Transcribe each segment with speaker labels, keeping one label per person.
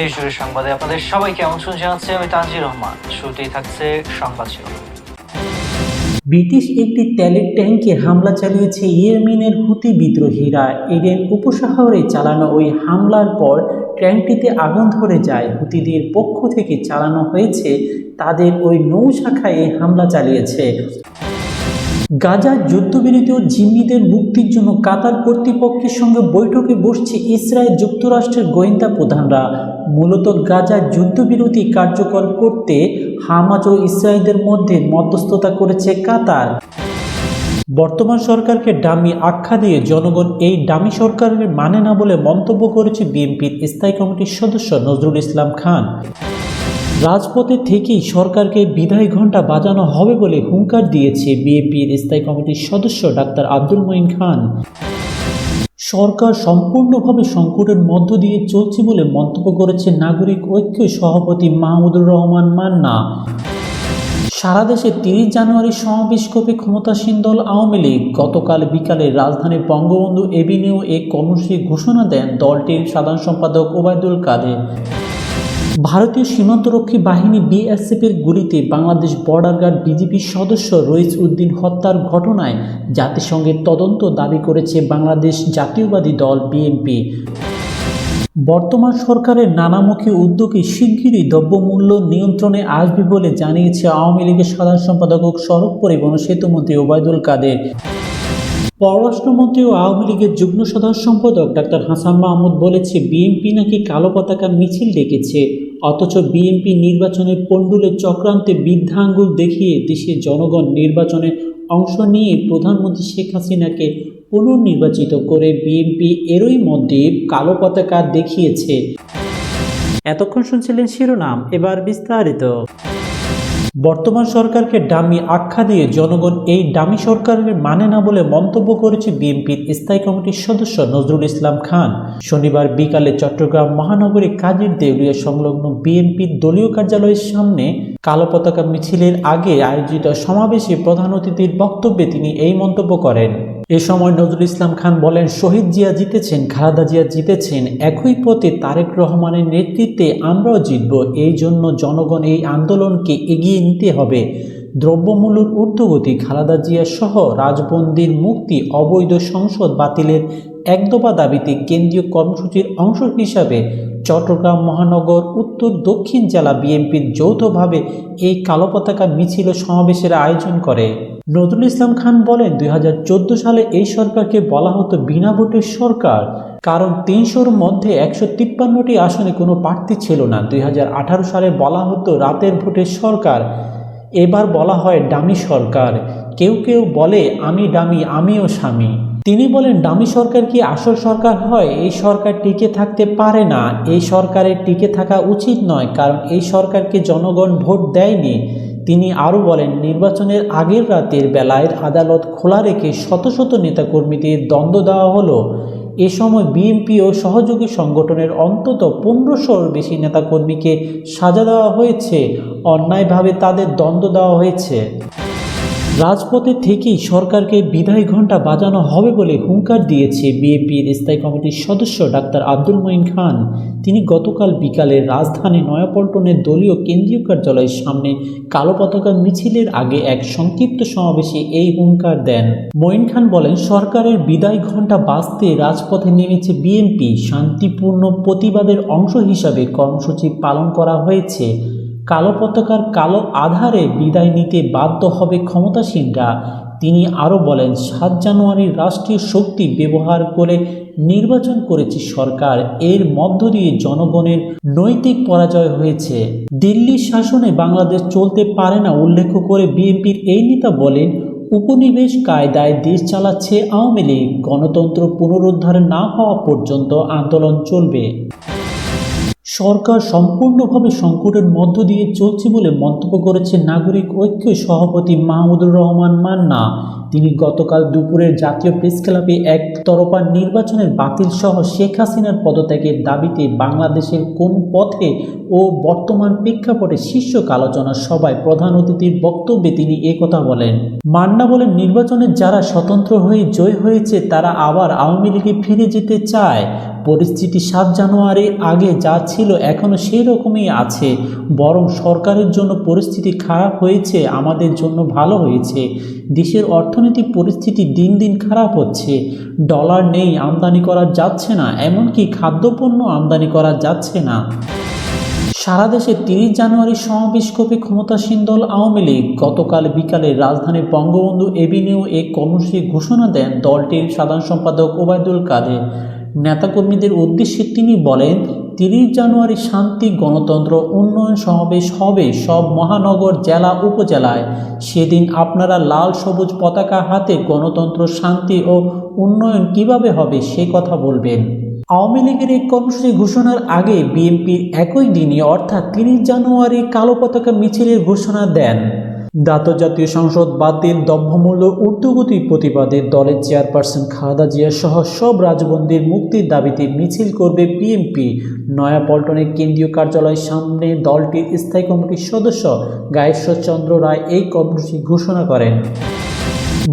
Speaker 1: দেশের সংবাদে আপনাদের সবাইকে আমন্ত্রণ জানাচ্ছি আমি তানজির রহমান শুরুতেই থাকছে সংবাদ শিরোনাম ব্রিটিশ একটি তেলের ট্যাঙ্কে হামলা চালিয়েছে ইয়েমিনের হুতি বিদ্রোহীরা এডেন উপশহরে চালানো ওই হামলার পর ট্যাঙ্কটিতে আগুন ধরে যায় হুতিদের পক্ষ থেকে চালানো হয়েছে তাদের ওই নৌশাখায় এই হামলা চালিয়েছে গাজা যুদ্ধবিরতি ও জিম্মিদের মুক্তির জন্য কাতার কর্তৃপক্ষের সঙ্গে বৈঠকে বসছে ইসরায়েল যুক্তরাষ্ট্রের গোয়েন্দা প্রধানরা মূলত গাজা যুদ্ধবিরতি কার্যকর করতে হামাজ ও ইসরায়েলদের মধ্যে মধ্যস্থতা করেছে কাতার বর্তমান সরকারকে ডামি আখ্যা দিয়ে জনগণ এই ডামি সরকারের মানে না বলে মন্তব্য করেছে বিএনপির স্থায়ী কমিটির সদস্য নজরুল ইসলাম খান রাজপথে থেকেই সরকারকে বিদায় ঘণ্টা বাজানো হবে বলে হুঙ্কার দিয়েছে বিএপির স্থায়ী কমিটির সদস্য ডাক্তার আব্দুল মঈন খান সরকার সম্পূর্ণভাবে সংকটের মধ্য দিয়ে চলছে বলে মন্তব্য করেছে নাগরিক ঐক্য সভাপতি মাহমুদুর রহমান মান্না সারা দেশে তিরিশ জানুয়ারি সমাবেশ কবি ক্ষমতাসীন দল আওয়ামী লীগ গতকাল বিকালে রাজধানীর বঙ্গবন্ধু এভিনিউ এ কর্মসূচি ঘোষণা দেন দলটির সাধারণ সম্পাদক ওবায়দুল কাদের ভারতীয় সীমান্তরক্ষী বাহিনী বিএসএফের গুলিতে বাংলাদেশ বর্ডার গার্ড বিজিপির সদস্য রইস উদ্দিন হত্যার ঘটনায় জাতিসংঘের তদন্ত দাবি করেছে বাংলাদেশ জাতীয়বাদী দল বিএনপি বর্তমান সরকারের নানামুখী উদ্যোগে শিগগিরই দ্রব্যমূল্য নিয়ন্ত্রণে আসবে বলে জানিয়েছে আওয়ামী লীগের সাধারণ সম্পাদক সড়ক পরিবহন সেতুমন্ত্রী ওবায়দুল কাদের পররাষ্ট্রমন্ত্রী ও আওয়ামী লীগের যুগ্ম সাধারণ সম্পাদক ডাক্তার হাসান মাহমুদ বলেছে বিএনপি নাকি কালো পতাকা মিছিল ডেকেছে অথচ বিএনপি নির্বাচনে পণ্ডুলের চক্রান্তে বৃদ্ধাঙ্গুল দেখিয়ে দেশের জনগণ নির্বাচনে অংশ নিয়ে প্রধানমন্ত্রী শেখ হাসিনাকে পুনর্নির্বাচিত করে বিএনপি এরই মধ্যে কালো পতাকা দেখিয়েছে এতক্ষণ শুনছিলেন শিরোনাম এবার বিস্তারিত বর্তমান সরকারকে ডামি আখ্যা দিয়ে জনগণ এই ডামি সরকারের মানে না বলে মন্তব্য করেছে বিএনপির স্থায়ী কমিটির সদস্য নজরুল ইসলাম খান শনিবার বিকালে চট্টগ্রাম মহানগরী কাজীর দেউলিয়া সংলগ্ন বিএনপির দলীয় কার্যালয়ের সামনে কালো পতাকা মিছিলের আগে আয়োজিত সমাবেশে প্রধান অতিথির বক্তব্যে তিনি এই মন্তব্য করেন এ সময় নজরুল ইসলাম খান বলেন শহীদ জিয়া জিতেছেন খালাদা জিয়া জিতেছেন একই পথে তারেক রহমানের নেতৃত্বে আমরাও জিতব এই জন্য জনগণ এই আন্দোলনকে এগিয়ে নিতে হবে দ্রব্যমূল্যের ঊর্ধ্বগতি খালাদা জিয়া সহ রাজবন্দির মুক্তি অবৈধ সংসদ বাতিলের একদফা দাবিতে কেন্দ্রীয় কর্মসূচির অংশ হিসাবে চট্টগ্রাম মহানগর উত্তর দক্ষিণ জেলা বিএনপির যৌথভাবে এই কালো পতাকা মিছিল সমাবেশের আয়োজন করে নজরুল ইসলাম খান বলেন দুই সালে এই সরকারকে বলা হতো বিনা ভোটের সরকার কারণ তিনশোর মধ্যে একশো তিপ্পান্নটি আসনে কোনো প্রার্থী ছিল না দুই সালে বলা হতো রাতের ভোটের সরকার এবার বলা হয় ডামি সরকার কেউ কেউ বলে আমি ডামি আমিও স্বামী তিনি বলেন ডামি সরকার কি আসল সরকার হয় এই সরকার টিকে থাকতে পারে না এই সরকারের টিকে থাকা উচিত নয় কারণ এই সরকারকে জনগণ ভোট দেয়নি তিনি আরও বলেন নির্বাচনের আগের রাতের বেলায় আদালত খোলা রেখে শত শত নেতাকর্মীদের দ্বন্দ্ব দেওয়া হলো এ সময় বিএনপি ও সহযোগী সংগঠনের অন্তত পনেরোশোর বেশি নেতাকর্মীকে সাজা দেওয়া হয়েছে অন্যায়ভাবে তাদের দ্বন্দ্ব দেওয়া হয়েছে রাজপথে থেকেই সরকারকে বিদায় ঘণ্টা বাজানো হবে বলে হুঙ্কার দিয়েছে বিএনপির স্থায়ী কমিটির সদস্য ডাক্তার আব্দুল মঈন খান তিনি গতকাল বিকালে রাজধানী নয়াপল্টনের দলীয় কেন্দ্রীয় কার্যালয়ের সামনে কালো পতাকা মিছিলের আগে এক সংক্ষিপ্ত সমাবেশে এই হুঙ্কার দেন মঈন খান বলেন সরকারের বিদায় ঘণ্টা বাঁচতে রাজপথে নেমেছে বিএনপি শান্তিপূর্ণ প্রতিবাদের অংশ হিসাবে কর্মসূচি পালন করা হয়েছে কালো পতাকার কালো আধারে বিদায় নিতে বাধ্য হবে ক্ষমতাসীনরা তিনি আরও বলেন সাত জানুয়ারি রাষ্ট্রীয় শক্তি ব্যবহার করে নির্বাচন করেছে সরকার এর মধ্য দিয়ে জনগণের নৈতিক পরাজয় হয়েছে দিল্লির শাসনে বাংলাদেশ চলতে পারে না উল্লেখ করে বিএনপির এই নেতা বলেন উপনিবেশ কায়দায় দেশ চালাচ্ছে আওয়ামী লীগ গণতন্ত্র পুনরুদ্ধার না হওয়া পর্যন্ত আন্দোলন চলবে সরকার সম্পূর্ণভাবে সংকটের মধ্য দিয়ে চলছে বলে মন্তব্য করেছেন নাগরিক ঐক্য সভাপতি মাহমুদুর রহমান মান্না তিনি গতকাল দুপুরের জাতীয় প্রেস ক্লাবে একতরফা নির্বাচনের বাতিল সহ শেখ হাসিনার পদত্যাগের দাবিতে বাংলাদেশের কোন পথে ও বর্তমান প্রেক্ষাপটে শীর্ষক আলোচনা সভায় প্রধান অতিথির বক্তব্যে তিনি একথা বলেন মান্না বলেন নির্বাচনে যারা স্বতন্ত্র হয়ে জয় হয়েছে তারা আবার আওয়ামী লীগে ফিরে যেতে চায় পরিস্থিতি সাত জানুয়ারির আগে যা ছিল এখনও সেই রকমই আছে বরং সরকারের জন্য পরিস্থিতি খারাপ হয়েছে আমাদের জন্য ভালো হয়েছে দেশের অর্থনীতি অর্থনৈতিক পরিস্থিতি দিন দিন খারাপ হচ্ছে ডলার নেই আমদানি করা যাচ্ছে না এমনকি খাদ্যপণ্য আমদানি করা যাচ্ছে না সারা দেশে তিরিশ জানুয়ারি সমাবেশ কপি ক্ষমতাসীন দল আওয়ামী লীগ গতকাল বিকালে রাজধানীর বঙ্গবন্ধু এভিনিউ এ কর্মসূচি ঘোষণা দেন দলটির সাধারণ সম্পাদক ওবায়দুল কাদের নেতাকর্মীদের উদ্দেশ্যে তিনি বলেন তিরিশ জানুয়ারি শান্তি গণতন্ত্র উন্নয়ন সমাবেশ হবে সব মহানগর জেলা উপজেলায় সেদিন আপনারা লাল সবুজ পতাকা হাতে গণতন্ত্র শান্তি ও উন্নয়ন কিভাবে হবে সে কথা বলবেন আওয়ামী লীগের এই কর্মসূচি ঘোষণার আগে বিএনপির একই দিনে অর্থাৎ তিরিশ জানুয়ারি কালো পতাকা মিছিলের ঘোষণা দেন দ্বাদশ জাতীয় সংসদ বাতিল দ্রব্যমূল্য ঊর্ধ্বগতির প্রতিবাদে দলের চেয়ারপারসন খালেদা জিয়া সহ সব রাজবন্দির মুক্তির দাবিতে মিছিল করবে বিএনপি নয়াপল্টনের কেন্দ্রীয় কার্যালয়ের সামনে দলটির স্থায়ী কমিটির সদস্য গায়েশ্বর চন্দ্র রায় এই কর্মসূচি ঘোষণা করেন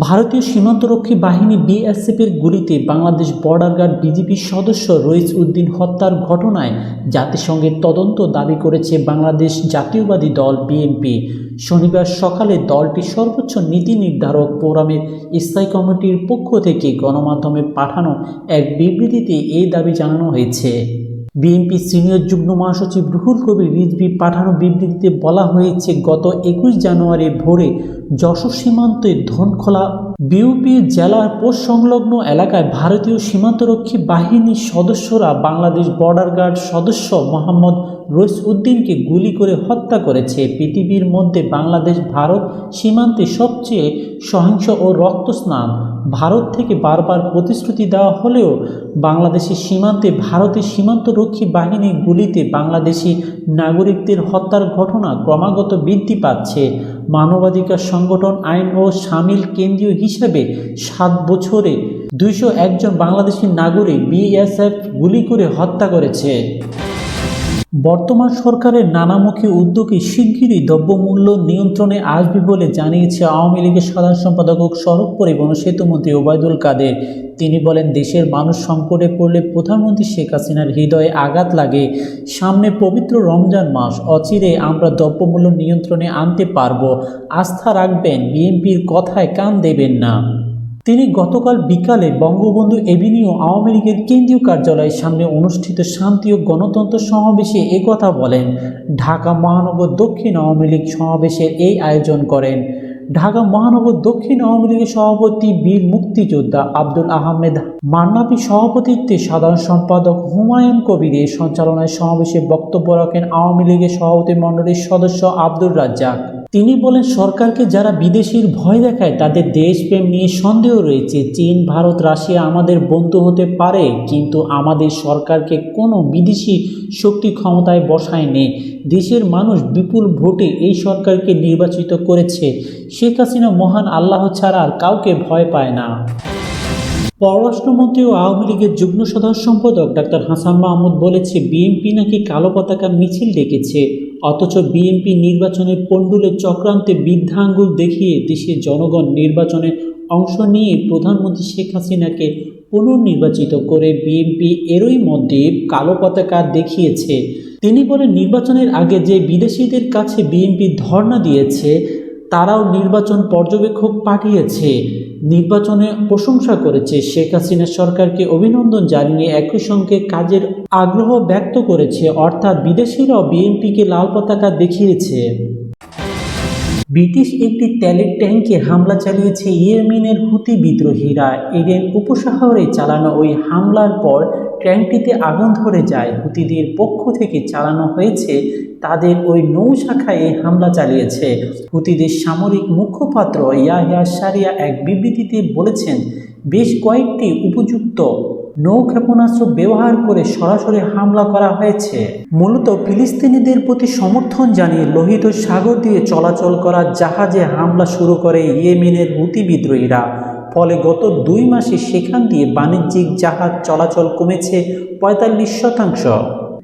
Speaker 1: ভারতীয় সীমান্তরক্ষী বাহিনী বিএসএফের গুলিতে বাংলাদেশ বর্ডার গার্ড বিজিপির সদস্য রইস উদ্দিন হত্যার ঘটনায় জাতিসংঘের তদন্ত দাবি করেছে বাংলাদেশ জাতীয়বাদী দল বিএনপি শনিবার সকালে দলটি সর্বোচ্চ নীতি নির্ধারক ফোরামের স্থায়ী কমিটির পক্ষ থেকে গণমাধ্যমে পাঠানো এক বিবৃতিতে এই দাবি জানানো হয়েছে বিএনপি সিনিয়র যুগ্ম মহাসচিব রুহুল কবির রিজবি পাঠানো বিবৃতিতে বলা হয়েছে গত একুশ জানুয়ারি ভোরে যশোর সীমান্তে ধনখোলা বিউপি জেলার পোস্ট সংলগ্ন এলাকায় ভারতীয় সীমান্তরক্ষী বাহিনীর সদস্যরা বাংলাদেশ বর্ডার গার্ড সদস্য মোহাম্মদ রইসউদ্দিনকে গুলি করে হত্যা করেছে পৃথিবীর মধ্যে বাংলাদেশ ভারত সীমান্তে সবচেয়ে সহিংস ও রক্তস্নান ভারত থেকে বারবার প্রতিশ্রুতি দেওয়া হলেও বাংলাদেশের সীমান্তে ভারতের সীমান্তরক্ষী বাহিনীর গুলিতে বাংলাদেশি নাগরিকদের হত্যার ঘটনা ক্রমাগত বৃদ্ধি পাচ্ছে মানবাধিকার সংগঠন আইন ও সামিল কেন্দ্রীয় হিসেবে সাত বছরে দুইশো একজন বাংলাদেশি নাগরিক বিএসএফ গুলি করে হত্যা করেছে বর্তমান সরকারের নানামুখী উদ্যোগে শিগগিরই দ্রব্যমূল্য নিয়ন্ত্রণে আসবে বলে জানিয়েছে আওয়ামী লীগের সাধারণ সম্পাদক সড়ক পরিবহন সেতুমন্ত্রী ওবায়দুল কাদের তিনি বলেন দেশের মানুষ সংকটে পড়লে প্রধানমন্ত্রী শেখ হাসিনার হৃদয়ে আঘাত লাগে সামনে পবিত্র রমজান মাস অচিরে আমরা দ্রব্যমূল্য নিয়ন্ত্রণে আনতে পারব আস্থা রাখবেন বিএনপির কথায় কান দেবেন না তিনি গতকাল বিকালে বঙ্গবন্ধু এভিনিউ আওয়ামী লীগের কেন্দ্রীয় কার্যালয়ের সামনে অনুষ্ঠিত শান্তি ও গণতন্ত্র সমাবেশে একথা বলেন ঢাকা মহানগর দক্ষিণ আওয়ামী লীগ সমাবেশের এই আয়োজন করেন ঢাকা মহানগর দক্ষিণ আওয়ামী লীগের সভাপতি বীর মুক্তিযোদ্ধা আব্দুল আহমেদ মান্নাপি সভাপতিত্বে সাধারণ সম্পাদক হুমায়ুন কবিরের সঞ্চালনায় সমাবেশে বক্তব্য রাখেন আওয়ামী লীগের সভাপতি মণ্ডলীর সদস্য আব্দুর রাজ্জাক তিনি বলেন সরকারকে যারা বিদেশির ভয় দেখায় তাদের দেশপ্রেম নিয়ে সন্দেহ রয়েছে চীন ভারত রাশিয়া আমাদের বন্ধু হতে পারে কিন্তু আমাদের সরকারকে কোনো বিদেশি শক্তি ক্ষমতায় বসায় নেই দেশের মানুষ বিপুল ভোটে এই সরকারকে নির্বাচিত করেছে শেখ হাসিনা মহান আল্লাহ ছাড়া আর কাউকে ভয় পায় না পররাষ্ট্রমন্ত্রী ও আওয়ামী লীগের যুগ্ম সাধারণ সম্পাদক ডাক্তার হাসান মাহমুদ বলেছে বিএনপি নাকি কালো পতাকা মিছিল ডেকেছে অথচ বিএনপি নির্বাচনের পণ্ডুলের চক্রান্তে বৃদ্ধাঙ্গুল দেখিয়ে দেশের জনগণ নির্বাচনে অংশ নিয়ে প্রধানমন্ত্রী শেখ হাসিনাকে পুনর্নির্বাচিত করে বিএনপি এরই মধ্যে কালো পতাকা দেখিয়েছে তিনি বলেন নির্বাচনের আগে যে বিদেশিদের কাছে বিএনপি ধর্ণা দিয়েছে তারাও নির্বাচন পর্যবেক্ষক পাঠিয়েছে নির্বাচনে প্রশংসা করেছে শেখ হাসিনা সরকারকে অভিনন্দন জানিয়ে একই সঙ্গে কাজের আগ্রহ ব্যক্ত করেছে অর্থাৎ বিদেশিরাও বিএনপিকে লাল পতাকা দেখিয়েছে ব্রিটিশ একটি তেলের ট্যাঙ্কে হামলা চালিয়েছে ইয়েমিনের হুতি বিদ্রোহীরা ইডেন উপশহরে চালানো ওই হামলার পর ট্যাঙ্কটিতে আগুন ধরে যায় হুতিদের পক্ষ থেকে চালানো হয়েছে তাদের ওই নৌশাখায় হামলা চালিয়েছে হুতিদের সামরিক মুখপাত্র ইয়াহিয়া সারিয়া এক বিবৃতিতে বলেছেন বেশ কয়েকটি উপযুক্ত নৌ ক্ষেপণাস্ত্র ব্যবহার করে সরাসরি হামলা করা হয়েছে মূলত ফিলিস্তিনিদের প্রতি সমর্থন জানিয়ে লোহিত সাগর দিয়ে চলাচল করা জাহাজে হামলা শুরু করে ইয়েমেনের হুতি বিদ্রোহীরা ফলে গত দুই মাসে সেখান দিয়ে বাণিজ্যিক জাহাজ চলাচল কমেছে পঁয়তাল্লিশ শতাংশ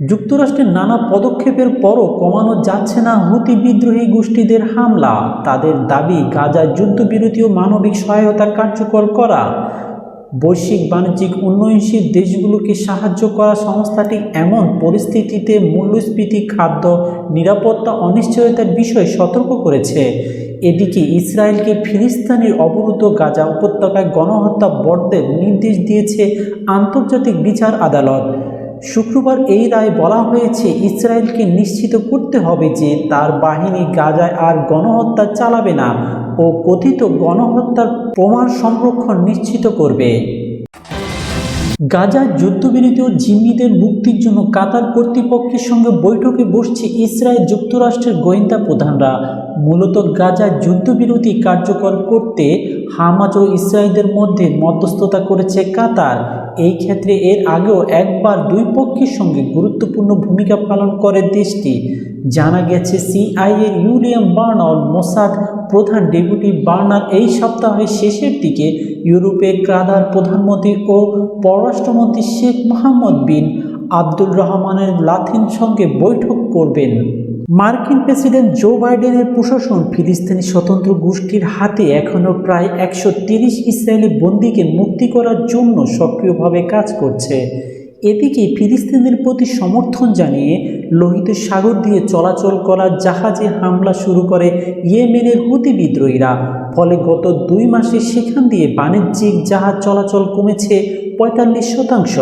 Speaker 1: যুক্তরাষ্ট্রের নানা পদক্ষেপের পরও কমানো যাচ্ছে না হুতি বিদ্রোহী গোষ্ঠীদের হামলা তাদের দাবি গাজা যুদ্ধবিরতি ও মানবিক সহায়তা কার্যকর করা বৈশ্বিক বাণিজ্যিক উন্নয়নশীল দেশগুলোকে সাহায্য করা সংস্থাটি এমন পরিস্থিতিতে মূল্যস্ফীতি খাদ্য নিরাপত্তা অনিশ্চয়তার বিষয়ে সতর্ক করেছে এদিকে ইসরায়েলকে ফিলিস্তানের অবরুদ্ধ গাজা উপত্যকায় গণহত্যা বর্দের নির্দেশ দিয়েছে আন্তর্জাতিক বিচার আদালত শুক্রবার এই রায় বলা হয়েছে ইসরায়েলকে নিশ্চিত করতে হবে যে তার বাহিনী গাজায় আর গণহত্যা চালাবে না ও কথিত গণহত্যার প্রমাণ সংরক্ষণ নিশ্চিত করবে গাজা যুদ্ধবিরতি ও জিম্মিদের মুক্তির জন্য কাতার কর্তৃপক্ষের সঙ্গে বৈঠকে বসছে ইসরায়েল যুক্তরাষ্ট্রের গোয়েন্দা প্রধানরা মূলত গাজা যুদ্ধবিরতি কার্যকর করতে হামাজ ও ইসরায়েলের মধ্যে মধ্যস্থতা করেছে কাতার এই ক্ষেত্রে এর আগেও একবার দুই পক্ষের সঙ্গে গুরুত্বপূর্ণ ভূমিকা পালন করে দেশটি জানা গেছে সিআইএর ইউলিয়াম বার্নল মোসাদ প্রধান ডেপুটি বার্নার এই সপ্তাহের শেষের দিকে ইউরোপে ক্রাদার প্রধানমন্ত্রী ও পররাষ্ট্রমন্ত্রী শেখ মোহাম্মদ বিন আব্দুল রহমানের লাথিন সঙ্গে বৈঠক করবেন মার্কিন প্রেসিডেন্ট জো বাইডেনের প্রশাসন ফিলিস্তিনি স্বতন্ত্র গোষ্ঠীর হাতে এখনও প্রায় একশো তিরিশ ইসরায়েলি বন্দীকে মুক্তি করার জন্য সক্রিয়ভাবে কাজ করছে এদিকে ফিলিস্তিনের প্রতি সমর্থন জানিয়ে লোহিত সাগর দিয়ে চলাচল করা জাহাজে হামলা শুরু করে ইয়েমেনের হুতি বিদ্রোহীরা ফলে গত দুই মাসে সেখান দিয়ে বাণিজ্যিক জাহাজ চলাচল কমেছে পঁয়তাল্লিশ শতাংশ